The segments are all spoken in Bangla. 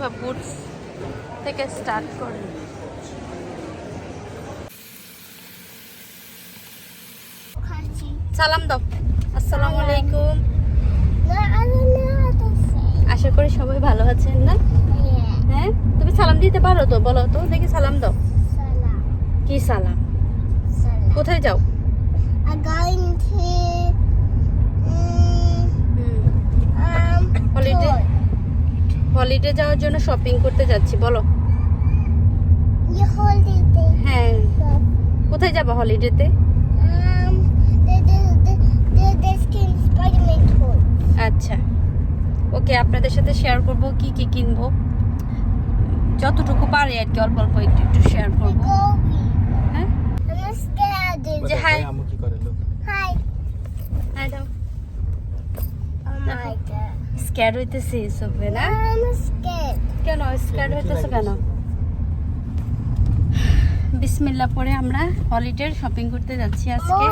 বা বুটস থেকে স্টার্ট করি। সালাম দাও। আসসালামু আলাইকুম. আশা করি সবাই ভালো আছেন না? হ্যাঁ। তুমি সালাম দিতে পারো তো? বলো তো দেখি সালাম দাও. কি সালাম? কোথায় যাও? I'm হলিডে যাওয়ার জন্য শপিং করতে যাচ্ছি বলো। হ্যাঁ। কোথায় যাব হলিডেতে Um. আচ্ছা। ওকে আপনাদের সাথে শেয়ার করব কি কি কিনবো। যতটুকু পারে আর কি অল্প অল্প একটু একটু শেয়ার করব। হ্যাঁ. যে হাই আমু কি করে লোক? Hi. হাই দাও। Oh my god. স্ক্যার হইতেছি সবে না. কেন স্ক্যার হইতেছে কেন? বিসমিল্লা পরে আমরা হলিডের শপিং করতে যাচ্ছি আজকে।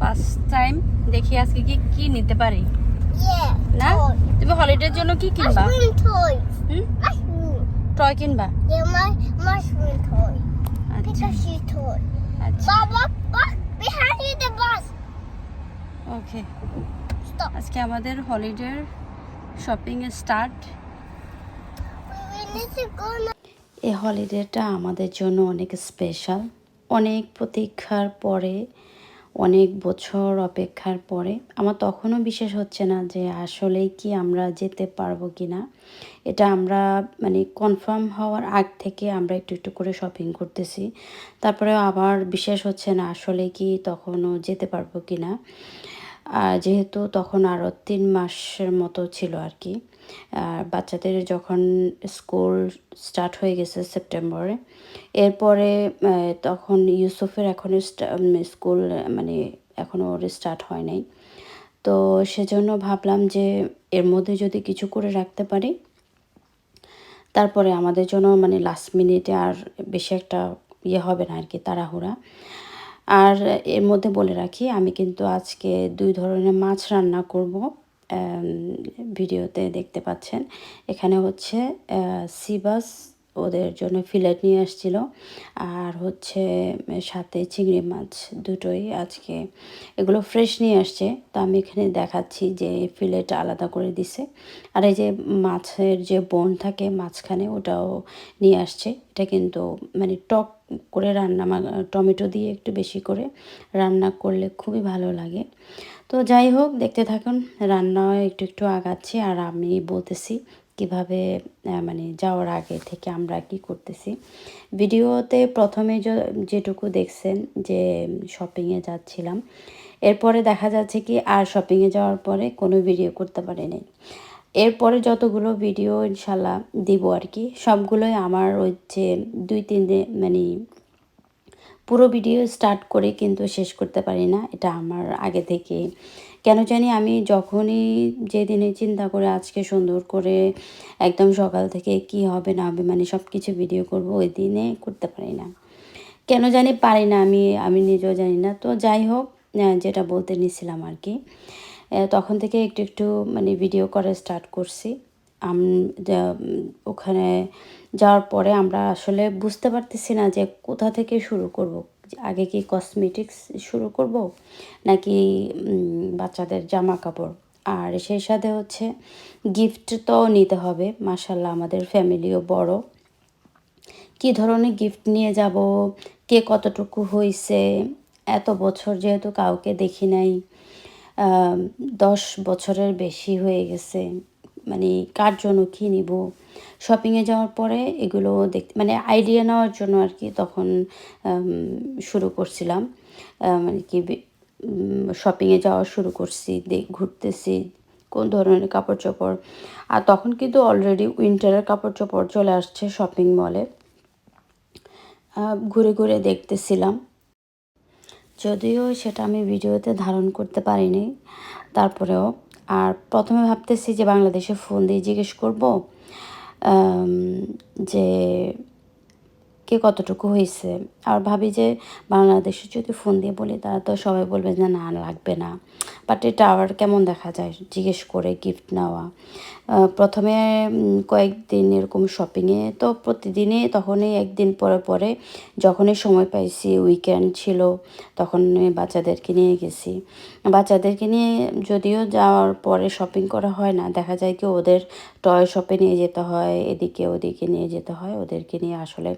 ফার্স্ট টাইম দেখি আজকে কি কি নিতে পারি? না? তুমি হলিডের জন্য কি কিনবা. টয় কিনবা? Mushroom আচ্ছা. আচ্ছা. ওকে আজকে আমাদের হলিডের শপিং স্টার্ট. এই হলিডেটা আমাদের জন্য অনেক স্পেশাল অনেক প্রতীক্ষার পরে, অনেক বছর অপেক্ষার পরে। আমার তখনও বিশেষ হচ্ছে না যে আসলেই কি আমরা যেতে পারব কি না এটা আমরা মানে কনফার্ম হওয়ার আগ থেকে আমরা একটু একটু করে শপিং করতেছি। তারপরে আবার বিশেষ হচ্ছে না আসলে কি তখনও যেতে পারব কি না যেহেতু তখন আরও তিন মাসের মতো ছিল আর কি। আর বাচ্চাদের যখন স্কুল স্টার্ট হয়ে গেছে সেপ্টেম্বরে, এরপরে তখন ইউসুফের এখনও স্কুল মানে এখনও ওর স্টার্ট হয় নাই। তো সেজন্য ভাবলাম যে এর মধ্যে যদি কিছু করে রাখতে পারি, তারপরে আমাদের জন্য মানে লাস্ট মিনিটে আর বেশি একটা ইয়ে হবে না আর কি, তাড়াহুড়া। আর এর মধ্যে বলে রাখি, আমি কিন্তু আজকে দুই ধরনের মাছ রান্না করব ভিডিওতে দেখতে পাচ্ছেন। এখানে হচ্ছে সিবাস ওদের জন্য ফিলেট নিয়ে আসছিল, আর হচ্ছে সাথে চিংড়ি মাছ দুটোই আজকে এগুলো ফ্রেশ নিয়ে আসছে। তো আমি এখানে দেখাচ্ছি যে ফিলেট আলাদা করে দিছে। আর এই যে মাছের যে বোন থাকে মাঝখানে ওটাও নিয়ে আসছে। এটা কিন্তু মানে টক করে রান্না টমেটো দিয়ে একটু বেশি করে রান্না করলে খুবই ভালো লাগে। তো যাই হোক, দেখতে থাকুন রান্না একটু একটু আগাচ্ছি আর আমি বলতেছি কীভাবে মানে যাওয়ার আগে থেকে আমরা কি করতেছি। ভিডিওতে প্রথমে যেটুকু দেখছেন যে শপিংয়ে যাচ্ছিলাম, এরপরে দেখা যাচ্ছে কি আর শপিংয়ে যাওয়ার পরে কোনো ভিডিও করতে পারিনি। এরপরে যতগুলো ভিডিও ইনশাল্লাহ দিব আর কি, সবগুলোই আমার ওই যে দুই, তিন দিন মানে পুরো ভিডিও স্টার্ট করে কিন্তু শেষ করতে পারি না, এটা আমার আগে থেকে। কেন জানি আমি যখনই যেদিনে চিন্তা করে আজকে সুন্দর করে একদম সকাল থেকে কি হবে না হবে মানে সব কিছু ভিডিও করব, ওই দিনে করতে পারি না। কেন জানি পারি না আমি আমি নিজেও জানি না, তো যাই হোক যেটা বলতে নিছিলাম আর কি। তখন থেকে একটু একটু মানে ভিডিও করা স্টার্ট করছি। আম ওখানে যাওয়ার পরে আমরা আসলে বুঝতে পারতেছি না যে কোথা থেকে শুরু করব। আগে কি কসমেটিক্স শুরু করব, নাকি বাচ্চাদের জামা কাপড় আর সেই সাথে হচ্ছে গিফট তো নিতে হবে মাসাল্লাহ আমাদের ফ্যামিলিও বড়। কি ধরনের গিফট নিয়ে যাব, কে কতটুকু হয়েছে এত বছর যেহেতু কাউকে দেখি নাই দশ বছরের বেশি হয়ে গেছে। মানে কার জন্য কী নিব? শপিংয়ে যাওয়ার পরে এগুলো দেখতে মানে আইডিয়া নেওয়ার জন্য আর কি তখন শুরু করছিলাম। মানে কি শপিংয়ে যাওয়া শুরু করছি দেখ ঘুরতেছি, কোন ধরনের কাপড় চোপড় আর তখন কিন্তু অলরেডি উইন্টারের কাপড় চোপড় চলে আসছে শপিং মলে ঘুরে ঘুরে দেখতেছিলাম। যদিও সেটা আমি ভিডিওতে ধারণ করতে পারিনি, তারপরেও। আর প্রথমে ভাবতেছি যে বাংলাদেশে ফোন দিয়ে জিজ্ঞেস করব যে কে কতটুকু হয়েছে। আর ভাবি যে বাংলাদেশে যদি ফোন দিয়ে বলি, তারা তো সবাই বলবে যে না, লাগবে না। বাট এটা আবার কেমন দেখা যায়? জিজ্ঞেস করে গিফট নেওয়া। প্রথমে কয়েকদিন এরকম শপিংয়ে তো প্রতিদিনই তখনই একদিন পরে পরে যখনই সময় পাইছি উইকেন্ড ছিল তখন বাচ্চাদেরকে নিয়ে গেছি। বাচ্চাদেরকে নিয়ে যদিও যাওয়ার পরে শপিং করা হয় না, দেখা যায় কি ওদের টয় শপে নিয়ে যেতে হয়, এদিকে ওদিকে নিয়ে যেতে হয়, ওদেরকে নিয়ে আসলে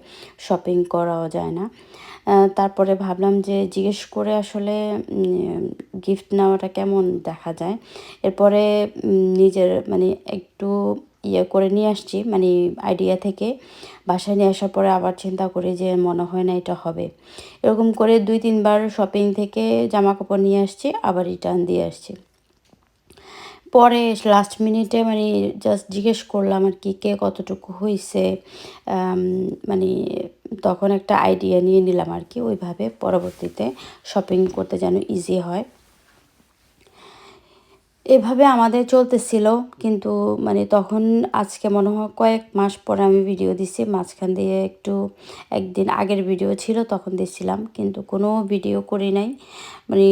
শপিং করাও যায় না। তারপরে ভাবলাম যে জিজ্ঞেস করে আসলে গিফট নেওয়াটা কেমন দেখা যায়। এরপরে নিজের মানে একটু ইয়ে করে নিয়ে আসছি মানে আইডিয়া থেকে। বাসায় নিয়ে আসার পরে আবার চিন্তা করি যে মনে হয় না এটা হবে। এরকম করে দুই তিনবার শপিং থেকে জামা কাপড় নিয়ে আসছি, আবার রিটার্ন দিয়ে আসছি। পরে লাস্ট মিনিটে মানে জাস্ট জিজ্ঞেস করলাম আর কি, কে কতটুকু হয়েছে মানে তখন একটা আইডিয়া নিয়ে নিলাম আর কি, ওইভাবে পরবর্তীতে শপিং করতে যেন ইজি হয়। এভাবে আমাদের চলতেছিল, কিন্তু মানে তখন আজকে মনে হয় কয়েক মাস পরে আমি ভিডিও দিছি, মাঝখান দিয়ে একটু একদিন আগের ভিডিও ছিল তখন দিছিলাম, কিন্তু কোনো ভিডিও করি নাই। মানে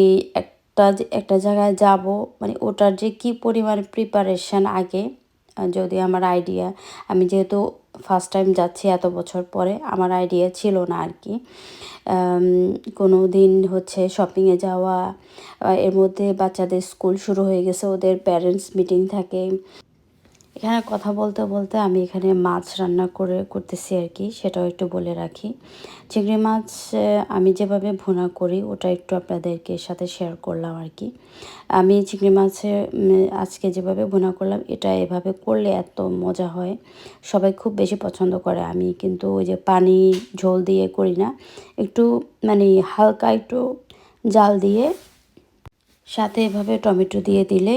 একটা একটা জায়গায় যাব মানে ওটার যে কি পরিমাণ প্রিপারেশান আগে যদি আমার আইডিয়া আমি যেহেতু ফার্স্ট টাইম যাচ্ছি এত বছর পরে, আমার আইডিয়া ছিল না আর কি। কোনো দিন হচ্ছে শপিংয়ে যাওয়া এর মধ্যে বাচ্চাদের স্কুল শুরু হয়ে গেছে, ওদের প্যারেন্টস মিটিং থাকে। এখানে কথা বলতে বলতে আমি এখানে মাছ রান্না করে, করতেছি আর কি, সেটাও একটু বলে রাখি। চিংড়ি মাছ আমি যেভাবে ভুনা করি, ওটা একটু আপনাদেরকে সাথে শেয়ার করলাম আর কি। আমি চিংড়ি মাছে আজকে যেভাবে ভুনা করলাম, এটা এভাবে করলে এত মজা হয়। সবাই খুব বেশি পছন্দ করে, আমি কিন্তু ওই যে পানি, ঝোল দিয়ে করি না। একটু মানে হালকা একটু জাল দিয়ে, সাথে এভাবে টমেটো দিয়ে দিলে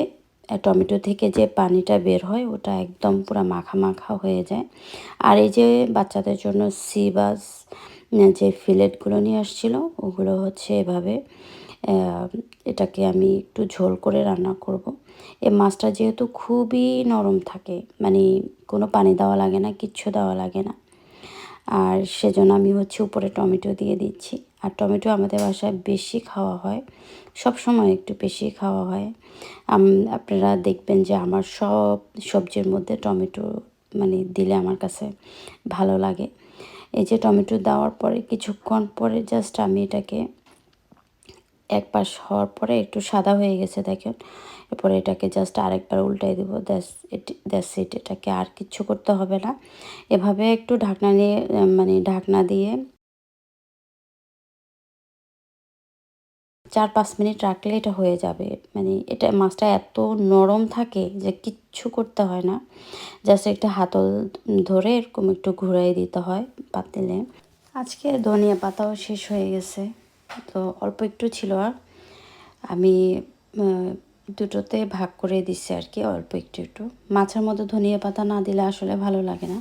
টমেটো থেকে যে পানিটা বের হয়, ওটা একদম পুরো মাখা মাখা হয়ে যায়। আর এই যে বাচ্চাদের জন্য সিবাস যে ফিলেটগুলো নিয়ে আসছিল, ওগুলো হচ্ছে এভাবে এটাকে আমি একটু ঝোল করে রান্না করব। এই মাছটা যেহেতু খুবই নরম থাকে মানে কোনো পানি দেওয়া লাগে না, কিচ্ছু দেওয়া লাগে না। আর সেজন্য আমি হচ্ছে উপরে টমেটো দিয়ে দিচ্ছি। আর টমেটো আমাদের বাসায় বেশি খাওয়া হয়। সব সময় একটু বেশি খাওয়া হয়। আপনারা দেখবেন যে আমার সব সবজির মধ্যে টমেটো মানে দিলে আমার কাছে ভালো লাগে। এই যে টমেটো দেওয়ার পরে কিছুক্ষণ পরে জাস্ট আমি এটাকে এক পাশ হওয়ার পরে একটু সাদা হয়ে গেছে দেখেন। এরপরে এটাকে জাস্ট আরেকবার উল্টাই দেবো। দ্যাস এটি দ্যাস এটাকে আর কিচ্ছু করতে হবে না। এভাবে একটু ঢাকনা নিয়ে মানে ঢাকনা দিয়ে চার পাঁচ মিনিট রাখলে এটা হয়ে যাবে। মানে এটা মাছটা এত নরম থাকে যে কিচ্ছু করতে হয় না। জাস্ট একটা হাতল ধরে এরকম একটু ঘুরাই দিতে হয় পাতিলে। আজকে ধনিয়া পাতাও শেষ হয়ে গেছে। তো অল্প একটু ছিল। আর আমি দুটোতে ভাগ করে দিচ্ছি আর কি, অল্প একটু একটু। মাছের মধ্যে ধনিয়া পাতা না দিলে আসলে ভালো লাগে না।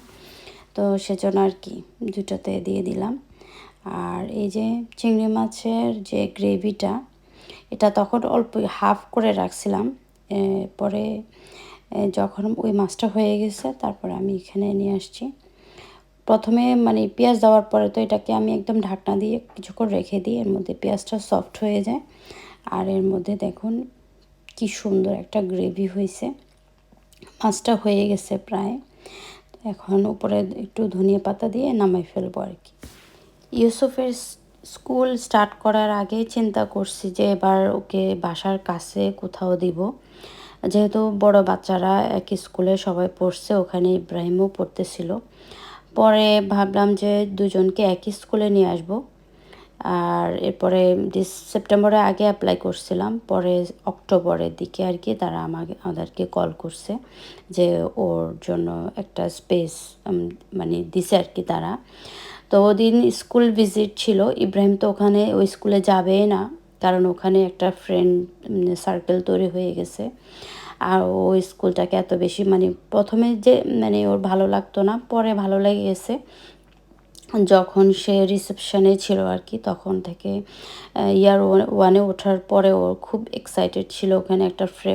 তো সেজন্য আর কি, দুটোতে দিয়ে দিলাম। আর এই যে চিংড়ি মাছের যে গ্রেভিটা, এটা তখন অল্প হাফ করে রাখছিলাম। পরে যখন ওই মাছটা হয়ে গেছে, তারপরে আমি এখানে নিয়ে আসছি। প্রথমে মানে পেঁয়াজ দেওয়ার পরে তো এটাকে আমি একদম ঢাকনা দিয়ে কিছুক্ষণ রেখে দিই, এর মধ্যে পেঁয়াজটা সফট হয়ে যায়। আর এর মধ্যে দেখুন কি সুন্দর একটা গ্রেভি হয়েছে। মাছটা হয়ে গেছে প্রায়। এখন উপরে একটু ধনিয়া পাতা দিয়ে নামাই ফেলব আর কি। ইউসুফের স্কুল স্টার্ট করার আগে চিন্তা করছি যে এবার ওকে বাসার কাছে কোথাও দিব। যেহেতু বড় বাচ্চারা এক স্কুলে সবাই পড়ছে, ওখানে ইব্রাহিমও পড়তেছিল। পরে ভাবলাম যে দুজনকে একই স্কুলে নিয়ে আসব। আর এরপরে ডিস সেপ্টেম্বরের আগে অ্যাপ্লাই করছিলাম, পরে অক্টোবরের দিকে আর কি তারা আমাকে, আমাদেরকে কল করছে যে ওর জন্য একটা স্পেস মানে দিছে আর কি তারা। তো ওদিন স্কুল ভিজিট ছিল। ইব্রাহিম তো ওখানে ওই স্কুলে যাবেই না, কারণ ওখানে একটা ফ্রেন্ড সার্কেল তৈরি হয়ে গেছে। আর ও স্কুলটাকে এত বেশি মানে প্রথমে যে মানে ওর ভালো লাগতো না, পরে ভালো লেগে গেছে যখন সে রিসেপশনে ছিল আর কি, তখন থেকে ইয়ার ওয়ানে ওঠার পরে ওর খুব এক্সাইটেড ছিল। ওখানে একটা ফ্রে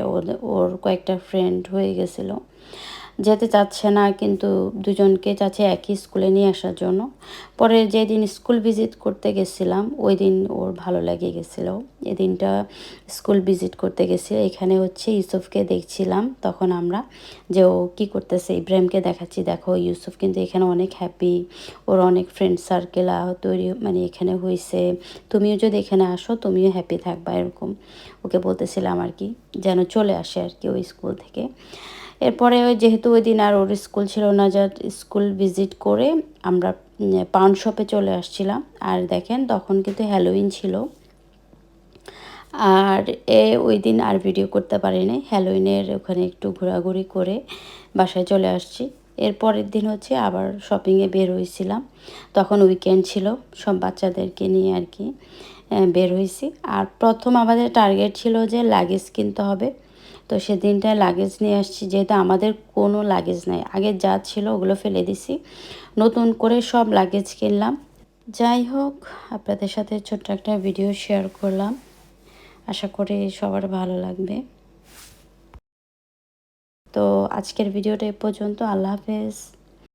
ওর কয়েকটা ফ্রেন্ড হয়ে গেছিল। যেতে চাচ্ছে না, কিন্তু দুজনকে চাচ্ছে একই স্কুলে নিয়ে আসার জন্য। পরে যেদিন স্কুল ভিজিট করতে গেছিলাম, ওই দিন ওর ভালো লেগে গেছিল। এদিনটা স্কুল ভিজিট করতে গেছি এখানে হচ্ছে ইউসুফকে দেখছিলাম। তখন আমরা যে ও কী করতেছে, ইব্রাহিমকে দেখাচ্ছি, দেখো ইউসুফ কিন্তু এখানে অনেক হ্যাপি ওর অনেক ফ্রেন্ড সার্কেল তৈরি মানে এখানে হয়েছে তুমিও যদি এখানে আসো, তুমিও হ্যাপি থাকবা, এরকম। ওকে বলতেছিলাম আর কি, যেন চলে আসে আর কি ওই স্কুল থেকে। এরপরে ওই যেহেতু ওই দিন আর ওর স্কুল ছিল না যা স্কুল ভিজিট করে আমরা পাউন্ড শপে চলে আসছিলাম। আর দেখেন, তখন কিন্তু হ্যালোইন ছিল। আর এ ওই দিন আর ভিডিও করতে পারিনি। হ্যালোইনের ওখানে একটু ঘোরাঘুরি করে বাসায় চলে আসছি। এর পরের দিন হচ্ছে আবার শপিংয়ে বের হয়েছিলাম। তখন উইকেন্ড ছিল, সব বাচ্চাদেরকে নিয়ে আর কি বের হয়েছি। আর প্রথম আমাদের টার্গেট ছিল যে লাগেজ কিনতে হবে। তো সেদিনটায় লাগেজ নিয়ে আসছি, যেহেতু আমাদের কোনো লাগেজ নাই। আগে যা ছিল ওগুলো ফেলে দিছি। নতুন করে সব লাগেজ কিনলাম। যাই হোক, আপনাদের সাথে ছোট্ট একটা ভিডিও শেয়ার করলাম। আশা করি সবার ভালো লাগবে। তো আজকের ভিডিওটা এ পর্যন্ত। আল্লাহ হাফেজ।